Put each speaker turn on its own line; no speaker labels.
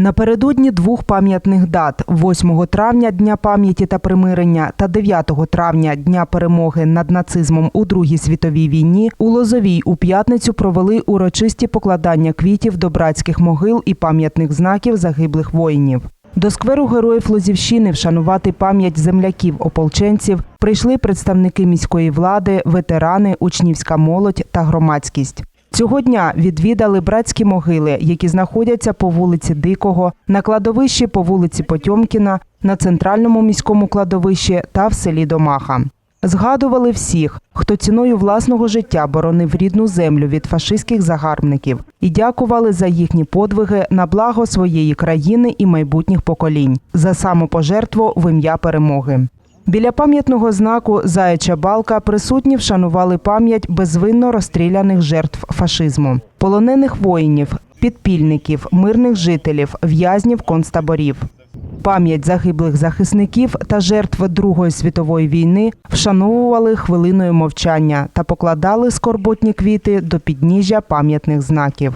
Напередодні двох пам'ятних дат 8 травня Дня пам'яті та примирення та 9 травня Дня перемоги над нацизмом у Другій світовій війні у Лозовій у п'ятницю провели урочисті покладання квітів до братських могил і пам'ятних знаків загиблих воїнів. До скверу героїв Лозівщини вшанувати пам'ять земляків ополченців прийшли представники міської влади, ветерани, учнівська молодь та громадськість. Цього дня відвідали братські могили, які знаходяться по вулиці Дикого, на кладовищі по вулиці Потьомкіна, на центральному міському кладовищі та в селі Домаха. Згадували всіх, хто ціною власного життя боронив рідну землю від фашистських загарбників, і дякували за їхні подвиги на благо своєї країни і майбутніх поколінь за самопожертву в ім'я перемоги. Біля пам'ятного знаку Заяча балка присутні вшанували пам'ять безвинно розстріляних жертв фашизму, полонених воїнів, підпільників, мирних жителів, в'язнів концтаборів. Пам'ять загиблих захисників та жертв Другої світової війни вшановували хвилиною мовчання та покладали скорботні квіти до підніжжя пам'ятних знаків.